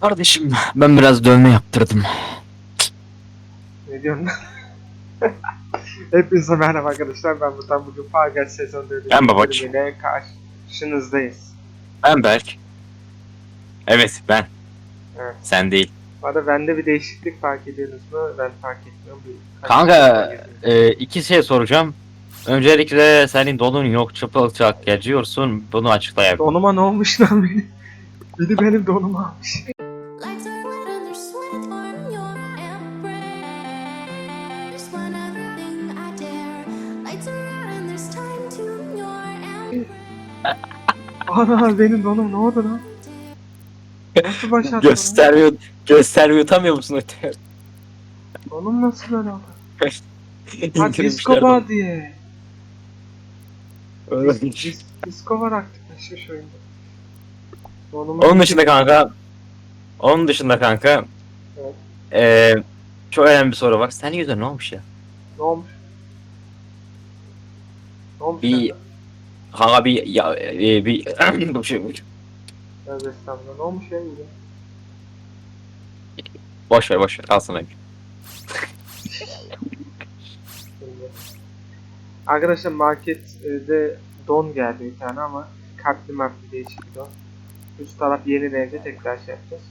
Kardeşim ben biraz dövme yaptırdım. Ne diyorsun? Hepinize merhaba arkadaşlar. Ben buradan bugün Fargal sezon 4. Ben Babaç. bölümüyle karşınızdayız. Ben Berk. Evet ben. Evet. Sen değil. Bu arada bende bir değişiklik fark ediyorsunuz mu? Ben fark etmiyorum. Bir Kanka e, iki şey soracağım. Öncelikle senin donun yok çıplak geziyorsun. Bunu açıklayabilir. Donuma ne olmuş lan benim? Biri benim donumu almış. Ana benim donum ne oldu lan? Nasıl başlattı? bunu? Göstermiyor, göstermiyor utanmıyor musun öte? Donum nasıl böyle oldu? Ha disco bar diye. onu. Dis, disco var aktifleşmiş oyunda. Donumu Onun dışında kanka onun dışında kanka Evet. eee çok önemli bir soru var. Senin yüzünden ne olmuş ya? Ne olmuş? Ne olmuş? Bir- sende? Kanka bir ya e, bir bu şey Tövbe estağfurullah. Ne olmuş ya yine? boş ver boş ver al sana. Arkadaşlar markette don geldi bir tane ama kalpli markli değişik bir don. Üst taraf yeni evde tekrar şey yapacağız.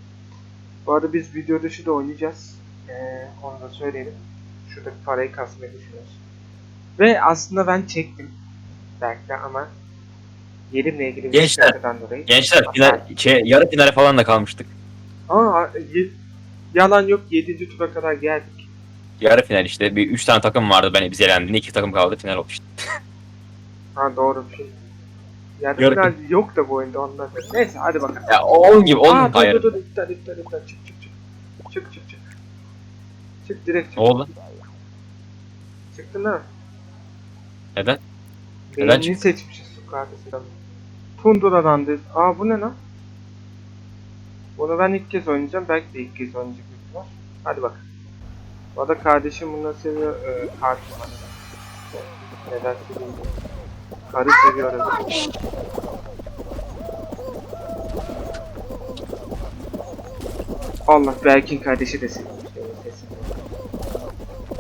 Bu arada biz video dışı da oynayacağız. Ee, onu da söyleyelim. Şuradaki parayı kasmayı düşünüyoruz. Ve aslında ben çektim. Belki ama yerimle ilgili bir Gençler, dolayı. Gençler final, şey, yarı finale falan da kalmıştık. Ama ye- yalan yok 7. tura kadar geldik. Yarı final işte. Bir üç tane takım vardı. Ben biz elendim. İki takım kaldı. Final oldu işte. Ha doğru bir şey. Yarı Yarı- final yok da bu oyunda ondan sonra. Neyse hadi bakalım. Ya onun gibi. Onun Aa, dur hayır. dur dur iptal iptal iptal çık çık çık. Çık çık çık. Çık direkt çık. Ne oldu? Çıktın değil mi? Neden? Neden çıktı? seçmişiz su kardeşim. Tundura'dan dedi. Aa bu ne lan? Bunu ben ilk kez oynayacağım. Belki de ilk kez oynayacak büyük ihtimal. Hadi bak. Bu arada kardeşim bunu seviyor. Kart var. Neden seviyor? Karı seviyor. öyle. Allah Berk'in kardeşi de seviyor.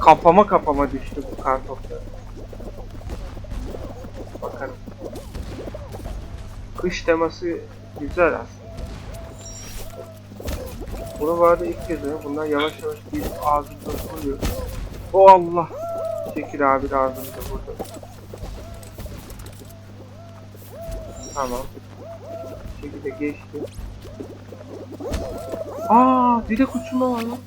Kafama kafama düştü bu kar Kış teması güzel aslında. Bunu vardı ilk kez oynuyorum. Bunlar yavaş yavaş bir ağzımda vuruyor. O Allah! Şekil abi de ağzımda burada. Tamam. Bu şekilde geçti. Aa, direkt uçurma var lan.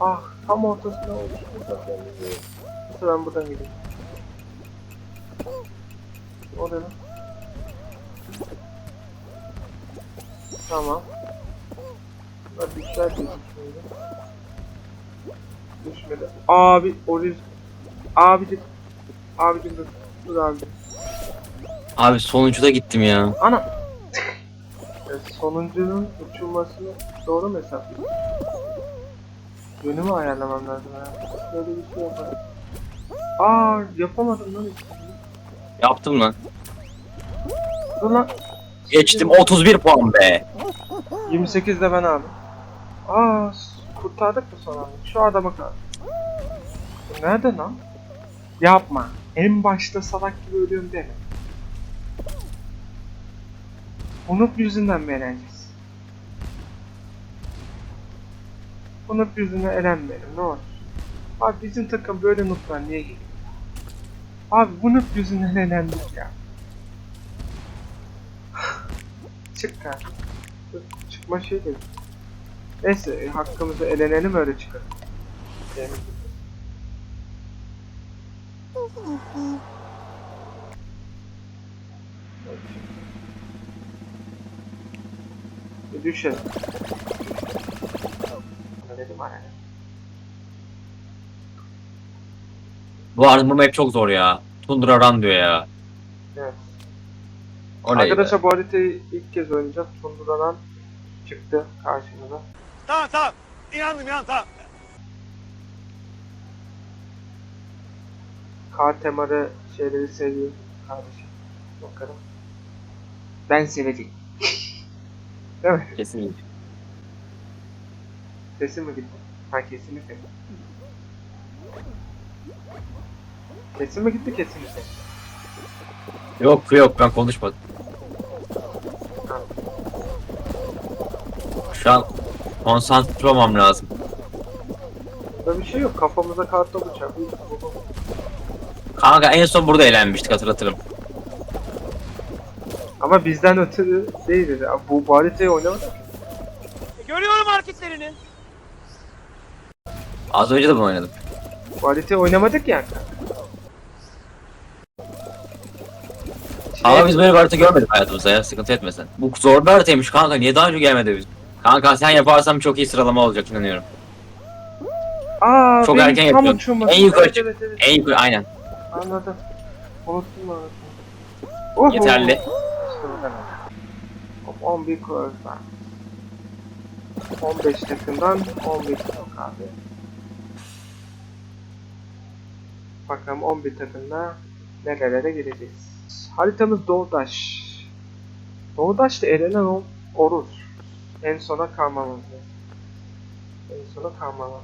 Ah, tam ortasına olmuş. Nasıl ben buradan gideyim? O ne lan? Tamam. Bunlar düşer diye düşünüyorum. Düşmedi. Abi, oriz... Abicim. Abicim dur. Dur abicim. Abi sonuncuda gittim ya. Ana! Evet, sonuncunun uçulmasını doğru mu hesaplıyorum? Yönümü ayarlamam lazım ha. Böyle bir şey yaparım. Aa yapamadım lan hiç. Yaptım lan. Dur lan. Geçtim 31 puan be. 28 de ben aldım. Aa kurtardık mı son anda? Şu adama. Bu nerede lan? Yapma. En başta salak gibi ölüyorum deme. Unut yüzünden mi eğleneceğiz? Unut yüzünden eğlenmeyelim ne olur. Abi bizim takım böyle nutlar niye geliyor? Abi bu noob yüzünden eğlendik ya. Çık kardeşim. Çıkma şey değil. Neyse e, hakkımızı elenelim öyle Bir düşelim. Dedim araya? Bu arada bu map çok zor ya. Tundra Run diyor ya. Evet. O neydi? Arkadaşlar bu haritayı ilk kez oynayacağız. Tundura'dan çıktı karşımıza. Tamam tamam. İnandım inandım tamam. Kar temalı şeyleri seviyor kardeşim. Bakalım. Ben seveceğim. Değil mi? Kesin. Sesim mi gitti? Ha kesinlikle. Kesin mi gitti kesinlikle? Yok yok ben konuşmadım. Şu an konsantre olmam lazım. Burada bir şey yok. Kafamıza kartal uçar. Kanka en son burada eğlenmiştik hatırlatırım. Ama bizden ötürü değildi. Abi Bu, haritayı oynamadık. Görüyorum hareketlerini. Az önce de bunu oynadım. Haritayı oynamadık yani. Ama biz böyle bir harita görmedik hayatımızda ya sıkıntı etme sen. Bu zor bir haritaymış kanka niye daha önce gelmedi biz? Kanka sen yaparsan çok iyi sıralama olacak inanıyorum. Aa, Çok benim erken tam yapıyorsun. En yukarı evet, çık. evet, evet. En yukarı aynen Anladım. Unuttum. Oho. yeterli. İşte bu kadar. Hop, 11 cross var. 15 takımdan 11 yok abi. Bakalım 11 takımda nerelere gireceğiz. Haritamız Doğudaş. Doğudaş'ta elenen Oruz. En sona kalmamız. En sona kalmamız.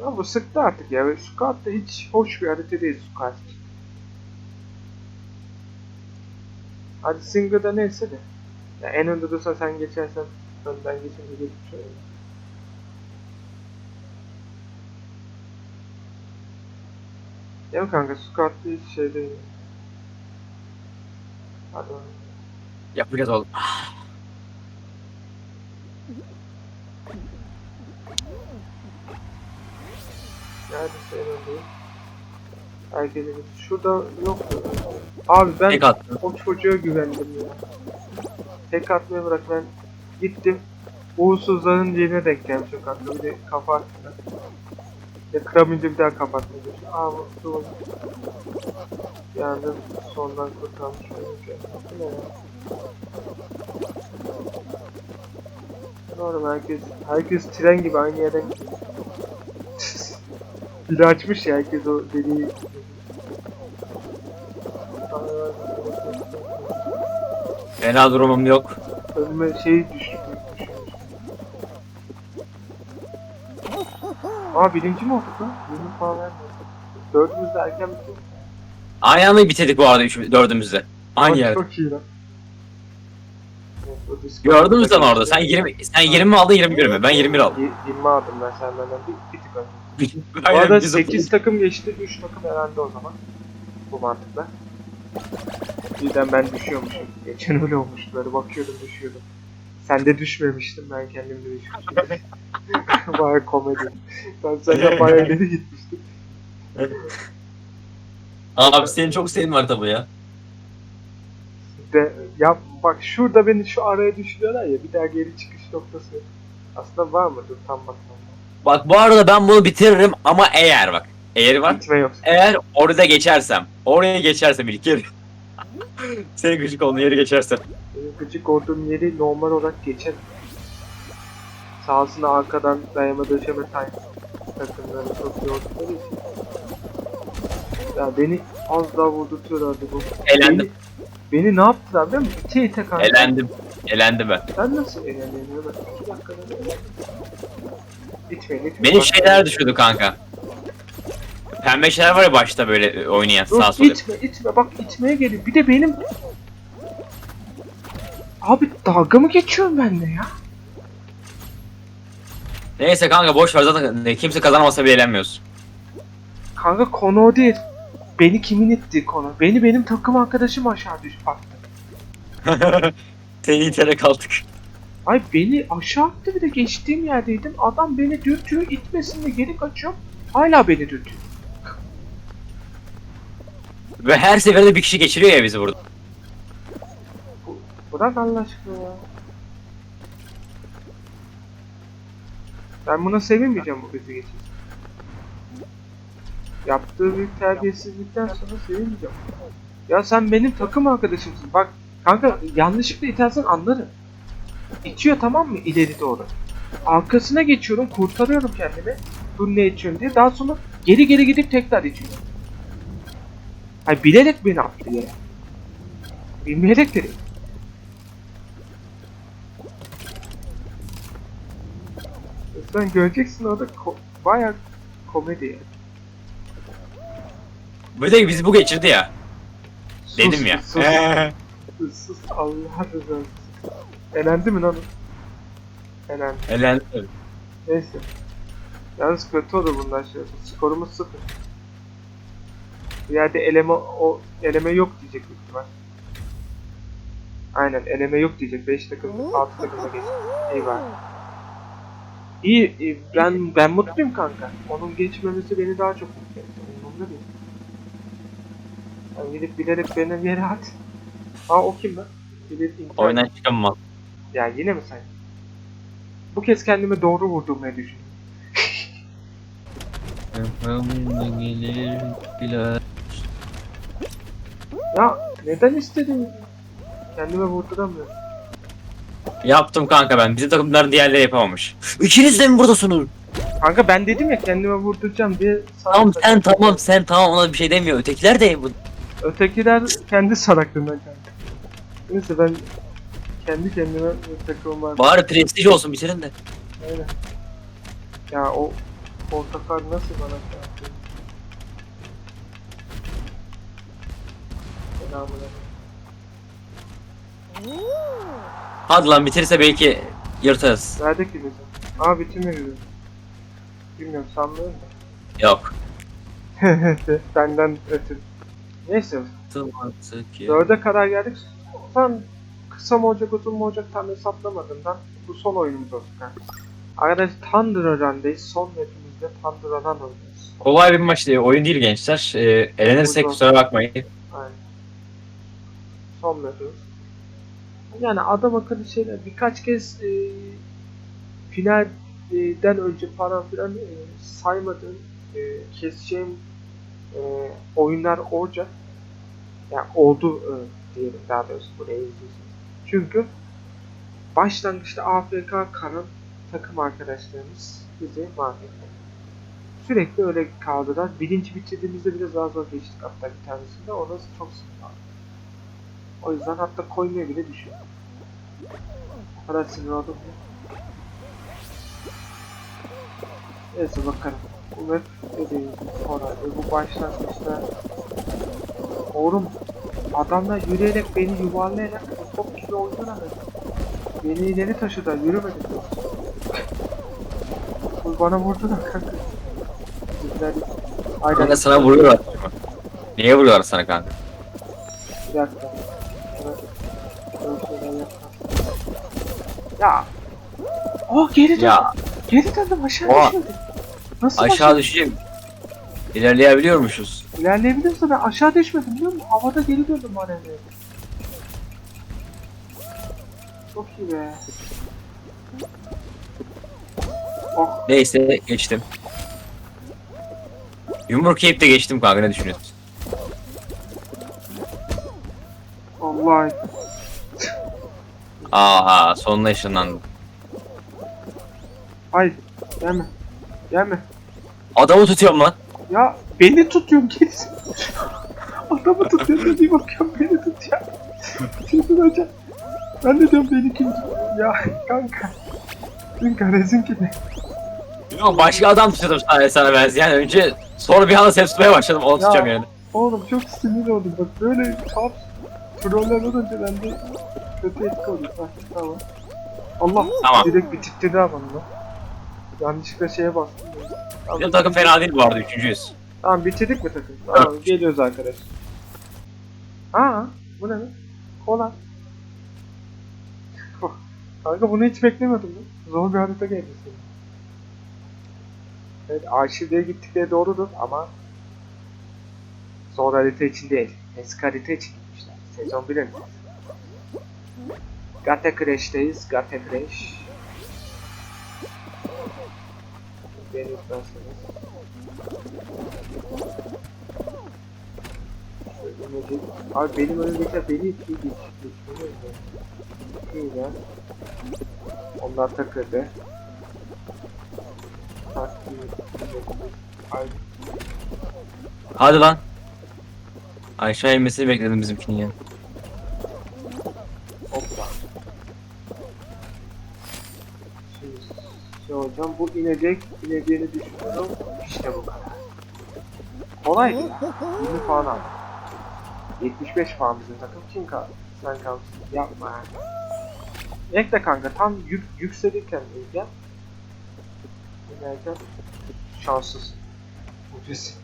Ya bu sıktı artık ya. Scout da hiç hoş bir harita değil Scout. Hadi Singer'da neyse de. Ya en önde dursa sen geçersen önden geçince geçmiş olur. Değil mi kanka? Scout hiç şey değil. Hadi. Yapacağız oğlum. Nerede en öndeyim? Herkese Şurada yok. Abi ben Tek attım. o çocuğa güvendim ya. Tek atmayı bırak ben gittim. Uğursuzların yerine denk gelmiş o katlı. Bir kafa attı. Ya kıramayınca bir daha kapatmaya çalışıyor. Aa bu dur. Yani sondan kurtarmış olunca. Ne ya? Doğru herkes, herkes tren gibi aynı yerden gidiyor. Biri açmış ya herkes o deliği. Fena durumum yok. Önüme şey düştü. Aa birinci mi olduk lan? Birinci falan vermedi. Dördümüz de erken bitti. Aynı anda bitirdik bu arada üç, dördümüzde. Aynı Çok- yerde. Çok iyi lan. Gördün mü sen orada? Sen 20 sen 20 mi aldın 21 mi? Ben 21 aldım. Y- 20 aldım ben senden bir, bir tık önce. Bu arada biz 8 takım geçti, 3 takım elendi o zaman. Bu mantıkla. Birden ben düşüyormuşum. Geçen öyle olmuş böyle bakıyordum düşüyordum. Sen de düşmemiştin ben kendim de düşmüştüm. baya komedi. Ben senden baya ileri gitmiştim. Abi seni çok sevdim harita bu ya. De, ya bak şurada beni şu araya düşürüyorlar ya bir daha geri çıkış noktası. Aslında var mı? Dur tam bakmam. Bak bu arada ben bunu bitiririm ama eğer bak. Eğer var. Gitme. Eğer orada geçersem. Oraya geçersem ilk kere. Senin gıcık olduğun yeri geçersem. Benim gıcık olduğum yeri normal olarak geçer. Sağsına arkadan dayama döşeme takımları çok için. Ya beni az daha vurdurtuyorlardı bu. Elendim. Beni, beni ne yaptılar biliyor musun? İte ite kanka. Elendim. Elendim ben. Ben nasıl eleniyorum? Ben iki dakikada elendim. İtmeyin itmeyin. Benim Bak- şeyler düşürdü kanka. Pembe şeyler var ya başta böyle e, oynayan sağ sol. itme itme bak itmeye geliyor. Bir de benim... Abi dalga mı geçiyorum benimle ya? Neyse kanka boş ver zaten kimse kazanamasa bile eğlenmiyoruz. Kanka konu o değil. Beni kimin ittiği konu. Beni benim takım arkadaşım aşağı düş attı. Seni itene kaldık. Ay beni aşağı attı bir de geçtiğim yerdeydim. Adam beni dürtüyor itmesin diye geri kaçıyor. Hala beni dürtüyor. Ve her seferinde bir kişi geçiriyor ya bizi burada. Bu, bırak Allah aşkına ya. Ben buna sevinmeyeceğim bu bizi geçirsin. Yaptığı büyük terbiyesizlikten sonra sevinmeyeceğim. Ya sen benim takım arkadaşımsın. Bak kanka yanlışlıkla itersen anlarım. İtiyor tamam mı ileri doğru. Arkasına geçiyorum kurtarıyorum kendimi. Dur ne içiyorum diye. Daha sonra geri geri gidip tekrar içiyorum. Hayır bilerek beni attı yere. Bilmeyerek dedi. Sen göreceksin orada ko bayağı komedi yani. Böyle biz bu geçirdi ya. Sus, Dedim ya. Sus, sus, sus Allah rızası. Elendi mi lan? Elendi. Elendi. Neyse. Yalnız kötü oldu bundan şey. Skorumuz sıfır. Yerde eleme o eleme yok diyecek büyük ihtimal. Aynen eleme yok diyecek. 5 takım 6 takımda geçti. İyi var. İyi, iyi. Ben ben mutluyum kanka. Onun geçmemesi beni daha çok mutlu etti. Umurumda değil. Sen gidip bilerek benim yere at. Aa o kim lan? Bilerek Oyundan çıkamam. Ya yine mi sen? Bu kez kendime doğru vurdurmayı düşünüyorum. gelir bile. Ya neden istedin? Kendime vurduramıyorum. Yaptım kanka ben. Bizim takımların diğerleri yapamamış. İkiniz de mi buradasınız? Kanka ben dedim ya kendime vurduracağım diye Tamam sen tamam sen tamam ona bir şey demiyor. Ötekiler de bu. Ötekiler kendi salaklığından kanka. Neyse ben kendi kendime bir takımım var. Bari prestij olsun bitirin de. Aynen. Ya o portakal nasıl bana şey Selamünaleyküm. Hadi lan bitirirse belki yırtarız. Nerede ki bizim? Aa bitirmiyor. Bilmiyorum sanmıyorum da. Yok. Benden ötürü. Neyse Artık ya. Dörde kadar geldik. Ben kısa mı olacak uzun mu olacak tam hesaplamadığımdan bu son oyunumuz olsun kanka. Arkadaşlar Thunder Run'dayız. Son mapimizde Thunder Run oynuyoruz. Kolay bir maç değil. Oyun değil gençler. Ee, elenirsek kusura bakmayın. Aynen. Mapimiz. Yani adam akıllı şeyler birkaç kez e, finalden önce falan filan e, saymadığım e, keseceğim e, oyunlar olacak. Yani oldu e, diyelim daha doğrusu buraya izliyorsunuz. Çünkü başlangıçta AFK kalan takım arkadaşlarımız bizi mahvetti. Sürekli öyle kaldılar. Birinci bitirdiğimizde biraz daha zor geçtik hatta bir tanesinde. Orası çok sıkıntı. O yüzden hatta koymaya bile düşüyor. O kadar sinir oldum ya. Neyse bakalım. Bu map dediğim sonra ve bu başlangıçta Oğlum adamlar yürüyerek beni yuvarlayarak top gibi oynuyorlar. Beni ileri taşıdılar yürümedim. Bu bana vurdular kanka. Bizler Aynen. Kanka sana vuruyorlar. Niye vuruyorlar sana kanka? Bir dakika. Oh geri döndüm. Ya Geri döndüm aşağı Oha. düşmedim. Nasıl aşağı düşeceğim. İlerleyebiliyormuşuz. İlerleyebiliyorsa ben aşağı düşmedim biliyor musun? Havada geri döndüm manevraya. Çok iyi be. Oh Neyse geçtim. Yumruk yiyip de geçtim kanka ne düşünüyorsun? Allah. Aha sonuna ışınlandım. Hayır. Gelme. Gelme. Adamı tutuyorum lan. Ya beni tutuyorum gerisi. Adamı tutuyor bir bakıyorum beni tutuyor. Tutuyor hocam. Ben de diyorum beni kim tutuyor? Ya kanka. Kanka rezin gibi. Yok başka adam tutuyordum sana, sana benzeyen. Önce sonra bir anda tutmaya başladım. Onu tutacağım yani. Oğlum çok sinir oldum bak böyle tam troller olunca ben de kötü etki oluyor. Ha, tamam. Allah Tamam. direkt bir titredi ama lan. Yanlışlıkla şeye bastım. Bizim takım fena değil bu arada üçüncüyüz. Tamam bitirdik mi takım? Tamam geliyoruz arkadaş. Aa bu ne lan? Kola. Kanka bunu hiç beklemiyordum lan. Zor bir harita geldi senin. Evet arşivlere gittikleri doğrudur ama zor harita için değil. Eski harita için gitmişler. Sezon 1'e mi? Gata Crash'teyiz. Gata Crash. Beni. Önümdeki- Abi benim önümdekiler beni itiyor. İyi ya. Onlar takıldı. Hadi lan. Aşağı inmesini bekledim bizimkinin ya. Hocam bu inecek, ineceğini düşünüyorum. İşte bu kadar. Kolay ya. 20 puan aldım. 75 puan bizim takım. Kim kaldı? Sen kalsın. Yapma. Bekle kanka tam yük, yükselirken ineceğim. İnerken şanssız. Ucuz.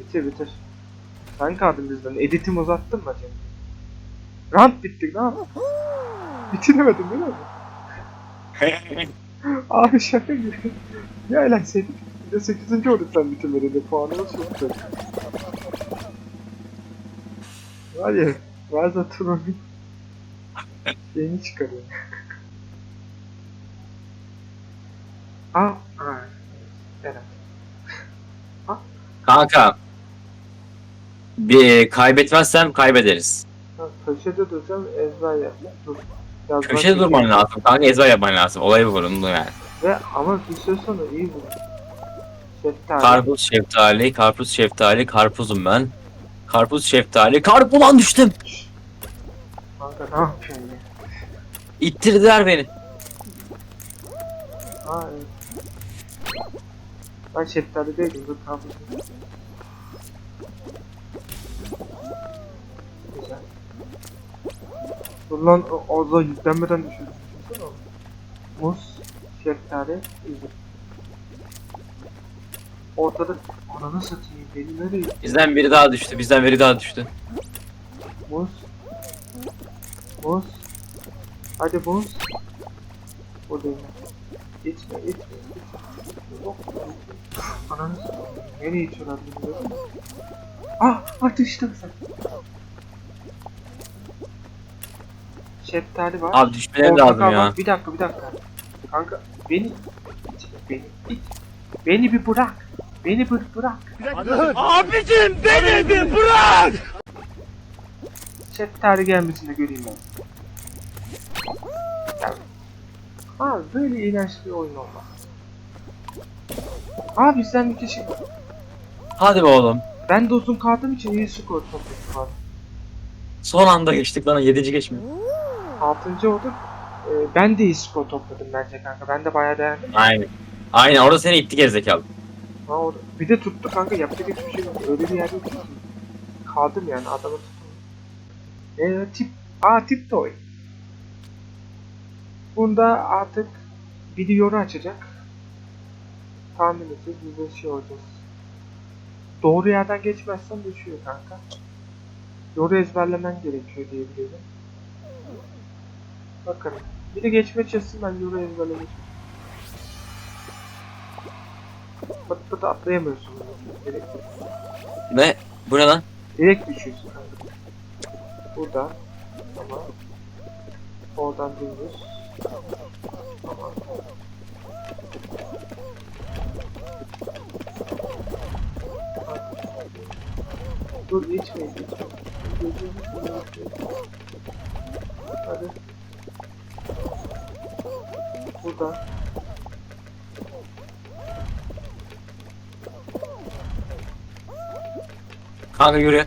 Bitir bitir. Sen kaldın bizden. Editimi uzattın mı acaba? Rant bitti ne yaptın? Bitiremedin değil mi? Abi şaka gibi. Ya senin bir de 8. olduk sen bitirmedin de puanı nasıl yaptın? Var ya bazen Tron'un şeyini çıkarıyor. Aa, aa. Evet. Kanka. Bir kaybetmezsem kaybederiz. Ha, Köşede duracağım ezber yapma. Dur. Yazmak Köşede durman lazım. Kanka ezber yapman lazım. Olay bu bunun yani. Ve ama bir süre sonra iyi bu. Şeftali. Karpuz, şeftali, karpuz, şeftali, karpuzum ben. Karpuz, şeftali, karpuz lan düştüm. Kanka ne yapıyorsun ya? İttirdiler beni. Aa evet. Ben şeftali değilim dur karpuz. Dur lan o- orada yüklenmeden düşürdüm. Muz, şeftali, üzüm. Ortada ananı satayım beni nereye Bizden biri daha düştü. Bizden biri daha düştü. Muz. Muz. Hadi muz. Buradayım ben. İçme, içme, içme. Yok, içme. Ananı satayım. Nereye içiyorlar bilmiyorum. Ah, ah düştüm sen. Şeftali var. Abi Portakal lazım ya. Bir dakika, bir dakika. Kanka, beni... Beni. Beni bir bırak. Beni bir bırak. Abicim beni bir bırak! Şeftali gelmesini de göreyim ben. Abi böyle iğrenç bir oyun olmaz. Abi sen bir kişi. Hadi be oğlum. Ben de uzun kaldığım için iyi skor abi. Son anda geçtik lan. Yedinci geçmiyor. Altıncı olduk. Ee, ben de iyi skor topladım bence kanka. Ben de bayağı beğendim. Aynen. Aynen orada seni itti gerizekalı. Ha, orada. Bir de tuttu kanka yapacak hiçbir şey yok. Öyle bir yerde tuttum. Kaldım yani adamı tuttum. Ee, tip, aa tip toy. Bunda artık yoru açacak. Tahmin edeceğiz, biz de şey olacağız. Doğru yerden geçmezsen düşüyor kanka. Yoru ezberlemen gerekiyor diye biliyorum. Bakın. Biri geçmeye çalışsın ben yoru ezberlemeye çalışayım. Bak burada atlayamıyorsun. Direkt, Ne? Bu ne lan? direkt düşüyorsun kanka. Burada. Tamam. Oradan dümdüz. Tamam. Dur geçmeyin geçmeyin. Hadi. Burada. Kanka yürü.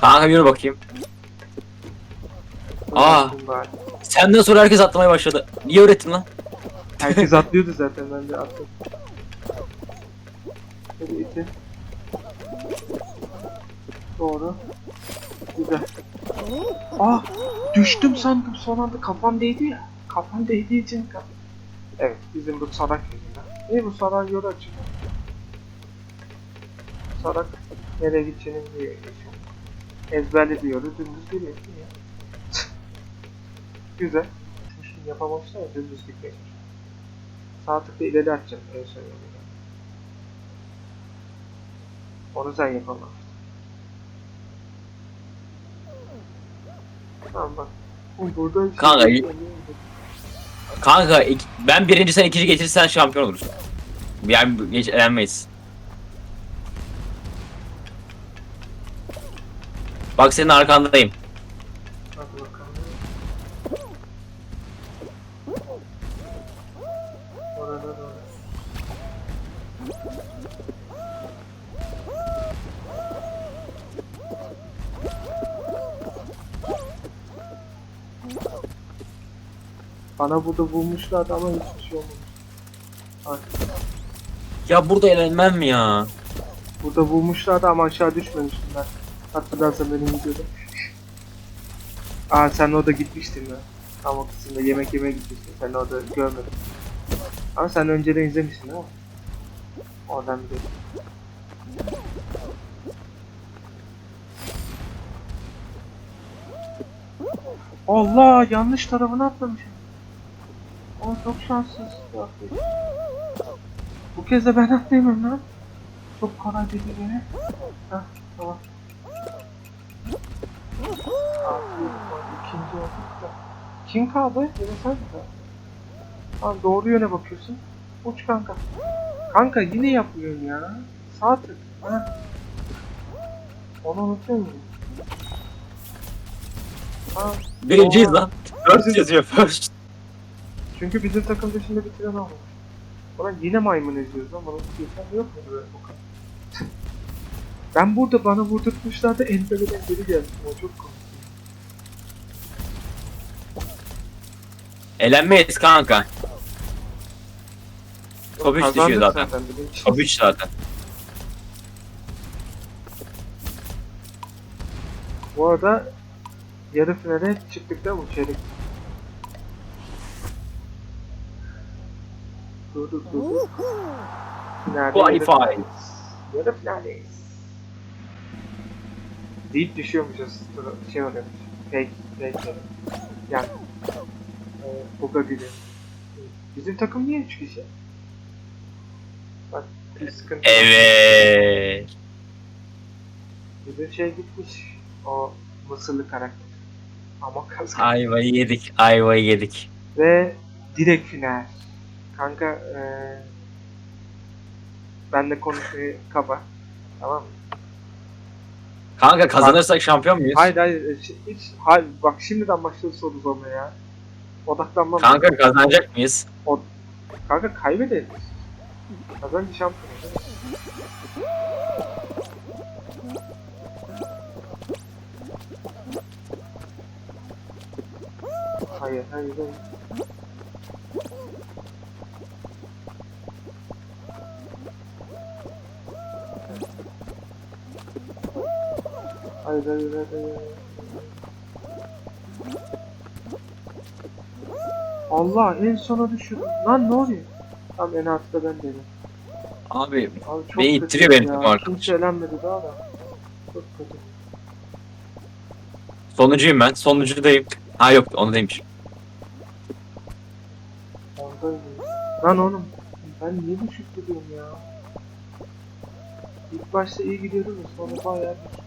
Kanka yürü bakayım. Aa. Senden sonra herkes atlamaya başladı. Niye öğrettin lan? Herkes atlıyordu zaten ben de atladım. Hadi itin. Doğru. Güzel. Ah düştüm sandım son anda kafam değdi ya. Kafam değdiği için kaf- Evet bizim bu salak yüzünden. Ne bu salak yolu açıyor. Salak nereye gideceğini biliyor. geçiyor. Ezberledi yolu dümdüz geliyor. Ya. Güzel. Şimdi yapamamışlar ya dümdüz çalışıyor. Sağ tıkla ileri atacağım en son yolda. Onu sen yapamazsın. Tamam bak. Oğlum burada şey Kanka, ben birinci sen ikinci getirirsen şampiyon olursun. Yani geç elenmeyiz. Bak senin arkandayım. Bana burada vurmuşlardı ama hiçbir şey olmamış. Ya burada eğlenmem mi ya? burada vurmuşlardı ama aşağı düşmemiştim ben. Hatırlarsan benim videoda. Aa sen orada gitmiştin ya. Tam o kısımda yemek yemeye gitmiştin. Sen orada görmedim. Ama sen önceden izlemiştin değil mi? Oradan biliyorum. Allah yanlış tarafına atlamışım. O çok şanssız. Bu kez de ben atlayamam lan. Çok kolay dedi beni. Heh tamam. İkinci olduk da. Kim kaldı? Yine sen mi kaldın? Tamam doğru yöne bakıyorsun. Uç kanka. Kanka yine yapmıyorsun ya. Sağ tık. Onu unutuyor musun? Ha. Birinciyiz lan. First yazıyor first. Çünkü bizim takım dışında bitiren olmamış. Ulan yine maymun eziyoruz ama bunu tutuyorsan yok mu böyle o kadar? ben burada bana vurdurtmuşlardı enteleden geri geldim. O çok komik. Elenmeyiz kanka. Top 3 Kazandık düşüyor zaten. bizim için. Top 3 zaten. Bu arada yarı finale çıktık da bu çeyrek. Dur dur dur. Finalde Qualify. yarı. Deyip düşüyormuşuz. Dur, Şey oluyormuş. Fake, fake. Yani. E, buga gülüyor. Bizim takım niye 3 kişi? Bak bir sıkıntı. Evet. Bizim şey gitmiş. O Mısırlı karakter. Ama kazandı. Ayvayı yedik. Ayvayı yedik. Ve direkt final. Kanka eee ben de konuşmayı kaba. Tamam mı? Kanka kazanırsak şampiyon muyuz? Hayır hayır e, şey- hiç hayır bak şimdiden başladı soru sormaya ya. Odaklanmam. Kanka kazanacak mıyız? Kanka kaybederiz. Kazanınca şampiyon. Hayır hayır hayır. Hayır hayır hayır. Allah en sona düşürdüm. Lan ne oluyor? Tam en altta ben dedim. Abi Abi çok Beni ittiriyor benim ya. takım arkadaşım. Kimse elenmedi daha da. Çok kötü. sonuncuyum ben. Sonuncudayım. Ha yok onu demiş. Ondayım. Lan oğlum ben niye düşük gidiyorum ya? İlk başta iyi gidiyordum da sonra bayağı düştüm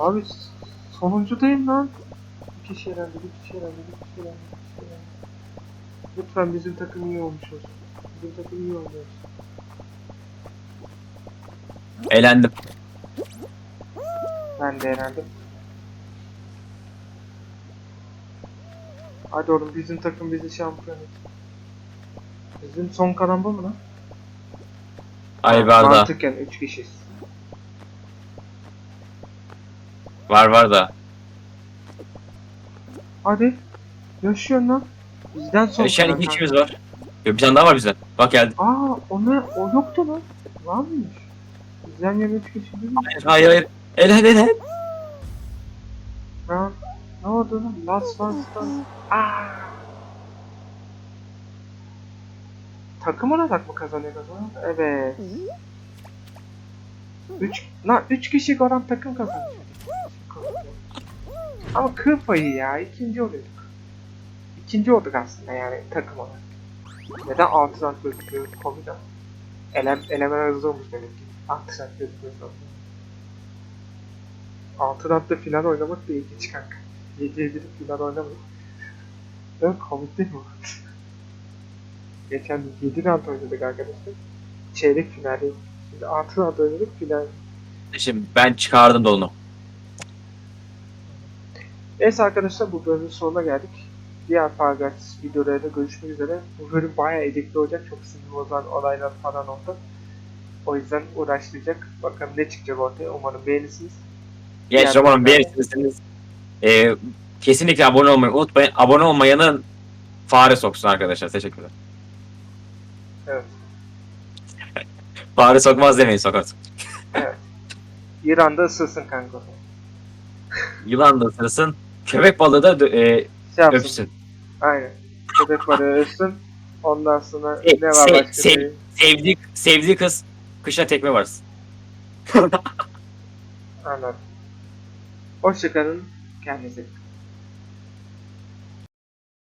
Abi sonuncudayım lan. Bir kişi elendi, bir kişi elendi, bir kişi elendi, bir kişi elendi. Lütfen bizim takım iyi olmuş olsun. Bizim takım iyi olmuş olsun. Eğlendim. Ben de elendim. Hadi oğlum bizim takım bizi şampiyon et. Bizim son kalan bu mu lan? Ay var da. Mantıken 3 kişiyiz. Var var da. Hadi. Yaşıyorsun lan. Bizden son Yaşayan iki kanka. kişimiz var. Yok bir tane daha var bizden. Bak geldi. Aa onu, o yoktu lan. Var mıymış? Bizden yana 3 kişi değil mi? Hayır hayır hayır. Elen elen. Ha? Ne oldu lan? Last one stand. Aa. Takım olarak mı kazanıyor kazanan? Evet. 3 lan 3 kişi olan takım kazanıyor. Ama kıl payı ya. ikinci oluyorduk. İkinci olduk aslında yani takım olarak. Neden 6 rank gözüküyor? Komik ama. Elem, elemen hızlı olmuş demek ki. 6 rank gözüküyor sonra. 6 rankta final oynamak da ilginç kanka. 7'ye gidip final oynamak. Mi? Komik değil mi? Geçen 7 round oynadık arkadaşlar. Çeyrek finali. Şimdi 6 round oynadık final. Şimdi ben çıkardım dolunu. Neyse arkadaşlar bu bölümün sonuna geldik. Diğer Fargat videolarında görüşmek üzere. Bu bölüm bayağı edikli olacak. Çok sinir bozan olaylar falan oldu. O yüzden uğraştıracak. Bakalım ne çıkacak ortaya. Umarım beğenirsiniz. Genç romanın bölümlerde- beğenirsiniz. Ee, kesinlikle abone olmayı unutmayın. Abone olmayanın fare soksun arkadaşlar. Teşekkürler. Evet. Fare sokmaz demeyin sokar. İran'da ısırsın kanka. Yılan da ısırsın. Köpek balığı da e, Şey yapsın. öpsün. Aynen. Köpek balığı ısın. Ondan sonra Se- ne var se- başka? se- bir- Sevdiği, sevdiği kız kışa tekme varsın. Anladım. Hoşçakalın. Kendinize dikkat edin.